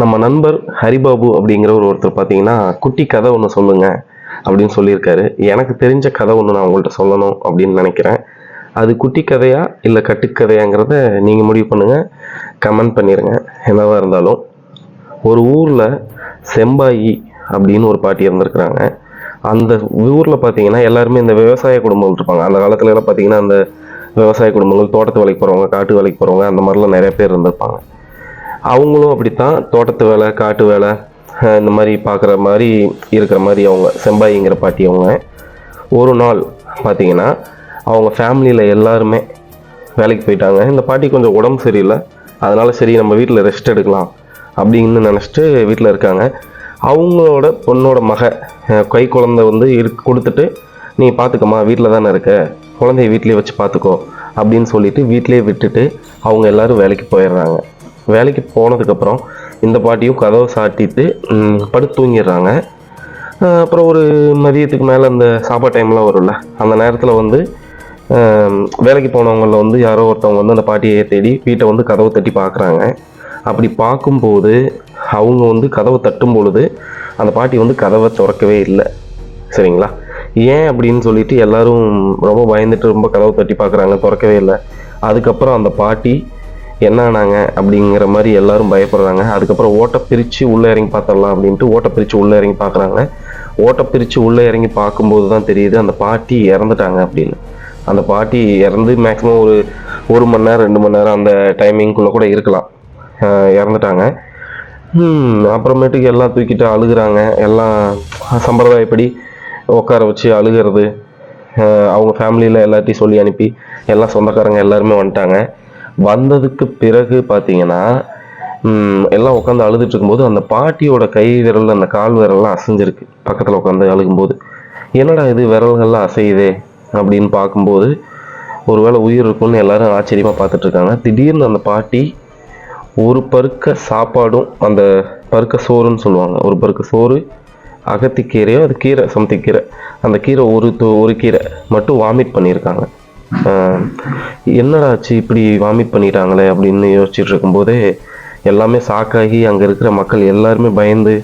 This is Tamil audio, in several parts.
நம்ம நண்பர் ஹரிபாபு அப்படிங்கிற ஒரு ஒருத்தர் பார்த்தீங்கன்னா குட்டி கதை ஒன்று சொல்லுங்க அப்படின்னு சொல்லியிருக்காரு. எனக்கு தெரிஞ்ச கதை ஒன்று நான் உங்கள்கிட்ட சொல்லணும் அப்படின்னு நினைக்கிறேன். அது குட்டி கதையா இல்லை கட்டுக்கதையாங்கிறத நீங்கள் முடிவு பண்ணுங்கள் கமெண்ட் பண்ணிடுங்க என்னவாக இருந்தாலும் ஒரு ஊரில் செம்பாயி அப்படின்னு ஒரு பாட்டி இருந்திருக்கிறாங்க. அந்த ஊரில் பார்த்தீங்கன்னா எல்லாருமே இந்த விவசாய குடும்பங்கள் இருப்பாங்க. அந்த காலத்துல எல்லாம் பார்த்தீங்கன்னா அந்த விவசாய குடும்பங்கள் தோட்டத்து வேலைக்கு போகிறவங்க காட்டு வேலைக்கு போகிறவங்க அந்த மாதிரிலாம் நிறைய பேர் இருந்திருப்பாங்க. அவங்களும் அப்படித்தான். தோட்டத்து வேலை காட்டு வேலை இந்த மாதிரி பார்க்குற மாதிரி இருக்கிற மாதிரி அவங்க செம்பாயிங்கிற பாட்டி அவங்க. ஒரு நாள் பார்த்தீங்கன்னா அவங்க ஃபேமிலியில் எல்லாருமே வேலைக்கு போயிட்டாங்க. இந்த பாட்டி கொஞ்சம் உடம்பு சரியில்லை. அதனால் சரி நம்ம வீட்டில் ரெஸ்ட் எடுக்கலாம் அப்படின்னு நினச்சிட்டு வீட்டில் இருக்காங்க. அவங்களோட பொண்ணோட மக கை குழந்தை வந்து இரு கொடுத்துட்டு நீ பார்த்துக்கம்மா வீட்டில் தானே இருக்க. குழந்தைய வீட்லேயே வச்சு பார்த்துக்கோ அப்படின்னு சொல்லிட்டு வீட்டிலேயே விட்டுட்டு அவங்க எல்லாரும் வேலைக்கு போயிடுறாங்க. வேலைக்கு போனதுக்கப்புறம் இந்த பாட்டியும் கதவை சாட்டிட்டு படுத்து தூங்கிடுறாங்க. அப்புறம் ஒரு மதியத்துக்கு மேலே அந்த சாப்பாடு டைம்லாம் வரும்ல அந்த நேரத்தில் வந்து வேலைக்கு போனவங்களில் வந்து யாரோ ஒருத்தவங்க வந்து அந்த பாட்டியை தேடி வீட்டை வந்து கதவை தட்டி பார்க்குறாங்க. அப்படி பார்க்கும்போது அவங்க வந்து கதவை தட்டும் பொழுது அந்த பாட்டி வந்து கதவை திறக்கவே இல்லை. சரிங்களா? ஏன் அப்படின்னு சொல்லிட்டு எல்லாரும் ரொம்ப பயந்துட்டு ரொம்ப கதவை தட்டி பார்க்குறாங்க திறக்கவே இல்லை. அதுக்கப்புறம் அந்த பாட்டி என்ன ஆனாங்க அப்படிங்கிற மாதிரி எல்லாரும் பயப்படுறாங்க. அதுக்கப்புறம் ஓட்டை பிரித்து உள்ளே இறங்கி பார்த்துடலாம் அப்படின்ட்டு ஓட்டை பிரித்து உள்ளே இறங்கி பார்க்குறாங்க. ஓட்டை பிரித்து உள்ளே இறங்கி பார்க்கும்போது தான் தெரியுது அந்த பாட்டி இறந்துட்டாங்க அப்படின்னு. அந்த பாட்டி இறந்து மேக்ஸிமம் ஒரு ஒரு மணி நேரம் ரெண்டு மணி நேரம் அந்த டைமிங்குள்ளே கூட இருக்கலாம். இறந்துட்டாங்க. அப்புறமேட்டுக்கு எல்லாம் தூக்கிட்டு அழுகுறாங்க. எல்லாம் சம்பிரதாயப்படி உட்கார வச்சு அழுகிறது. அவங்க ஃபேமிலியில் எல்லாத்தையும் சொல்லி அனுப்பி எல்லாம் சொந்தக்காரங்க எல்லாருமே வந்துட்டாங்க. வந்ததுக்கு பிறகு பார்த்தீங்கன்னா எல்லாம் உட்காந்து அழுதுட்டு இருக்கும்போது அந்த பாட்டியோட கை விரல் அந்த கால் விரல்லாம் அசைஞ்சிருக்கு. பக்கத்தில் உட்காந்து அழுகும்போது. என்னடா இது விரல்கள்லாம் அசையுதே? அப்படின்னு பார்க்கும்போது ஒருவேளை உயிர் இருக்கும்னு எல்லாரும் ஆச்சரியமாக பார்த்துட்டு இருக்காங்க திடீர்னு அந்த பாட்டி ஒரு பருக்க சாப்பாடும் அந்த பருக்க சோறுன்னு சொல்லுவாங்க. ஒரு பருக்க சோறு அகத்திக்கீரையோ அது கீரை சம்திங் கீரை. அந்த கீரை ஒரு ஒரு கீரை மட்டும் வாமிட் பண்ணியிருக்காங்க. என்னடா ஆச்சு? இப்படி வாமிட் பண்ணிட்டாங்களே அப்படின்னு யோசிச்சுட்டு இருக்கும்போதே எல்லாமே சாக்காகி அங்கே இருக்கிற மக்கள் எல்லாருமே பயந்து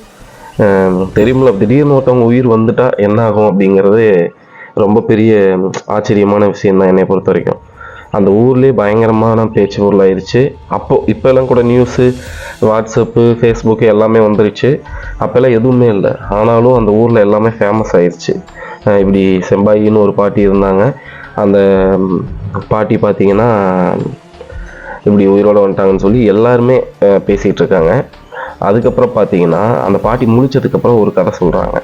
தெரியுமில்ல திடீர்னு ஒருத்தவங்க உயிர் வந்துட்டா என்ன ஆகும் அப்படிங்கிறது ரொம்ப பெரிய ஆச்சரியமான விஷயம் தான் என்னை பொறுத்த வரைக்கும். அந்த ஊர்லேயே பயங்கரமான பேச்சு பொருளாயிருச்சு. அப்போது இப்போல்லாம் கூட நியூஸு வாட்ஸ்அப்பு ஃபேஸ்புக்கு எல்லாமே வந்துருச்சு. அப்போல்லாம் எதுவுமே இல்லை. ஆனாலும் அந்த ஊரில் எல்லாமே ஃபேமஸ் ஆயிடுச்சு இப்படி செம்பாயின்னு ஒரு பாட்டி இருந்தாங்க. அந்த பாட்டி பார்த்தீங்கன்னா இப்படி உயிரோட வந்துட்டாங்கன்னு சொல்லி எல்லாருமே பேசிகிட்டு இருக்காங்க. அதுக்கப்புறம் பார்த்தீங்கன்னா அந்த பாட்டி முடிச்சதுக்கப்புறம் ஒரு கதை சொல்கிறாங்க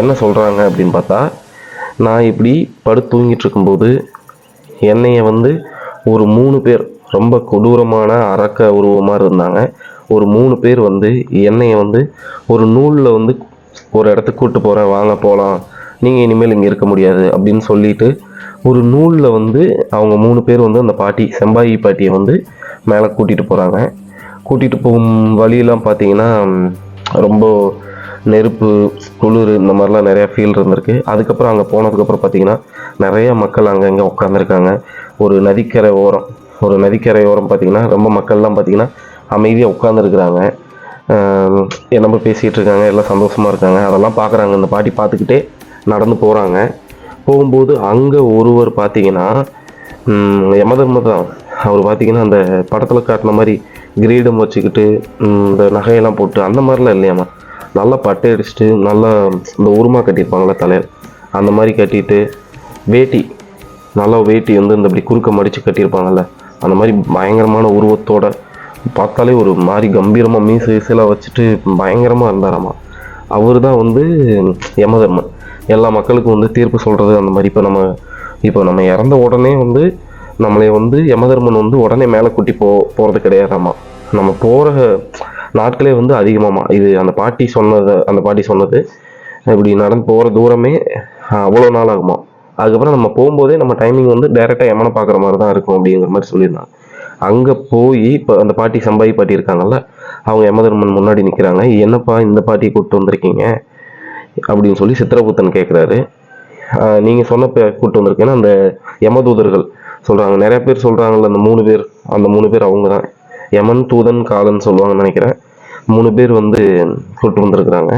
என்ன சொல்கிறாங்க அப்படின்னு பார்த்தா நான் இப்படி படுத்து தூங்கிட்டு இருக்கும்போது என்னைய வந்து ஒரு மூணு பேர் ரொம்ப கொடூரமான அரக்க உருவமாக இருந்தாங்க. ஒரு மூணு பேர் வந்து என்னைய வந்து ஒரு நூலில் வந்து ஒரு இடத்துக்கு கூப்பிட்டு போகிறேன் வாங்க போகலாம் நீங்கள் இனிமேல் இங்கே இருக்க முடியாது அப்படின்னு சொல்லிட்டு ஒரு நூலில் வந்து அவங்க மூணு பேர் வந்து அந்த பாட்டி செம்பாயி பாட்டியை வந்து மேலே கூட்டிகிட்டு போகிறாங்க கூட்டிகிட்டு போகும் வழியெல்லாம் பார்த்தீங்கன்னா ரொம்ப நெருப்பு குளிர் இந்த மாதிரிலாம் நிறையா ஃபீல் இருந்திருக்கு. அதுக்கப்புறம் அங்கே போனதுக்கப்புறம் பார்த்தீங்கன்னா நிறைய மக்கள் அங்கங்கே உட்காந்துருக்காங்க ஒரு நதிக்கரை ஓரம் ஒரு நதிக்கரை ஓரம் பார்த்தீங்கன்னா ரொம்ப மக்கள்லாம் பார்த்தீங்கன்னா அமைதியாக உட்காந்துருக்குறாங்க நம்ம பேசிகிட்டு இருக்காங்க? எல்லாம் சந்தோஷமாக இருக்காங்க. அதெல்லாம் பார்க்குறாங்க இந்த பாட்டி பார்த்துக்கிட்டே நடந்து போகிறாங்க போகும்போது அங்கே ஒருவர் பார்த்தீங்கன்னா யமதர்ம தான் அவர் பார்த்தீங்கன்னா அந்த படத்தில் காட்டின மாதிரி கிரீடம் வச்சுக்கிட்டு இந்த நகையெல்லாம் போட்டு அந்த மாதிரிலாம் இல்லையாம்மா. நல்லா பட்டை அடிச்சுட்டு நல்லா இந்த உருமா கட்டியிருப்பாங்களே தலையில் அந்த மாதிரி கட்டிட்டு வேட்டி நல்லா வேட்டி வந்து இந்த இப்படி குறுக்க மடித்து கட்டியிருப்பாங்கல்ல. அந்த மாதிரி பயங்கரமான உருவத்தோட பார்த்தாலே ஒரு மாதிரி கம்பீரமாக மீசு மீசெல்லாம் வச்சுட்டு பயங்கரமாக இருந்தாராம்மா அவர் தான் வந்து யமதர்மன். எல்லா மக்களுக்கும் வந்து தீர்ப்பு சொல்கிறது அந்த மாதிரி. இப்போ நம்ம இப்போ நம்ம இறந்த உடனே வந்து நம்மளை வந்து யமதர்மன் வந்து உடனே மேலே கூட்டி போ போகிறது கிடையாதாம்மா. நம்ம போகிற நாட்களே வந்து அதிகமாம்மா. இது அந்த பாட்டி சொன்னது அந்த பாட்டி சொன்னது இப்படி நடந்து போகிற தூரமே அவ்வளோ நாள் ஆகுமா? அதுக்கப்புறம் நம்ம போகும்போதே நம்ம டைமிங் வந்து டைரெக்டாக எமனை பார்க்குற மாதிரி தான் இருக்கும் அப்படிங்கிற மாதிரி சொல்லியிருந்தாங்க. அங்கே போய் இப்போ அந்த பாட்டி சம்பாயி பாட்டி இருக்காங்கல்ல அவங்க யமதர்மன் முன்னாடி நிற்கிறாங்க என்னப்பா இந்த பாட்டியை கூப்பிட்டு வந்திருக்கீங்க? அப்படின்னு சொல்லி சித்திரபுத்தன் கேட்குறாரு நீங்கள் சொன்ன பே கூப்பிட்டு வந்திருக்கேன்னா அந்த யமதூதர்கள் சொல்கிறாங்க நிறைய பேர் சொல்கிறாங்கல்ல அந்த மூணு பேர் அந்த மூணு பேர் அவங்க தான் யமன் தூதன் காலன் சொல்லுவாங்கன்னு நினைக்கிறேன். மூணு பேர் வந்து கூட்டு வந்திருக்கிறாங்க.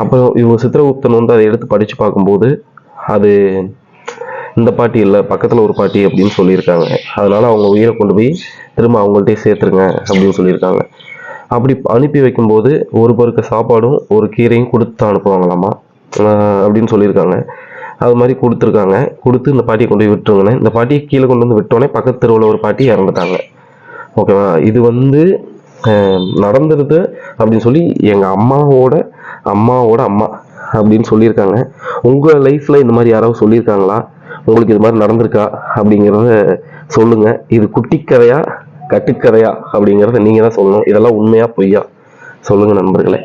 அப்புறம் இவங்க சித்திரகுப்தன் வந்து அதை எடுத்து படித்து பார்க்கும்போது அது இந்த பாட்டி இல்லை பக்கத்தில் ஒரு பாட்டி அப்படின்னு சொல்லியிருக்காங்க. அதனால் அவங்க உயிரை கொண்டு போய் திரும்ப அவங்கள்ட்டே சேர்த்துருங்க அப்படின்னு சொல்லியிருக்காங்க. அப்படி அனுப்பி வைக்கும்போது ஒரு பருக்க சாப்பாடும் ஒரு கீரையும் கொடுத்து அனுப்புவாங்களாமா? அப்படின்னு சொல்லியிருக்காங்க. அது மாதிரி கொடுத்துருக்காங்க. கொடுத்து இந்த பாட்டியை கொண்டு போய் விட்டுருங்கன்னு இந்த பாட்டியை கீழே கொண்டு வந்து விட்டோன்னே பக்கத்து தெருவில் ஒரு பாட்டி இறந்துட்டாங்க. ஓகேவா? இது வந்து நடந்துருது அப்படின்னு சொல்லி எங்கள் அம்மாவோட அம்மாவோட அம்மா அப்படின்னு சொல்லியிருக்காங்க. உங்கள் லைஃப்பில் இந்த மாதிரி யாராவது சொல்லியிருக்காங்களா? உங்களுக்கு இது மாதிரி நடந்திருக்கா? அப்படிங்கிறத சொல்லுங்கள் இது குட்டி கதையாக கட்டுக்கதையா அப்படிங்கிறத நீங்கள் தான் சொல்லணும். இதெல்லாம் உண்மையா பொய்யா? சொல்லுங்கள் நண்பர்களே.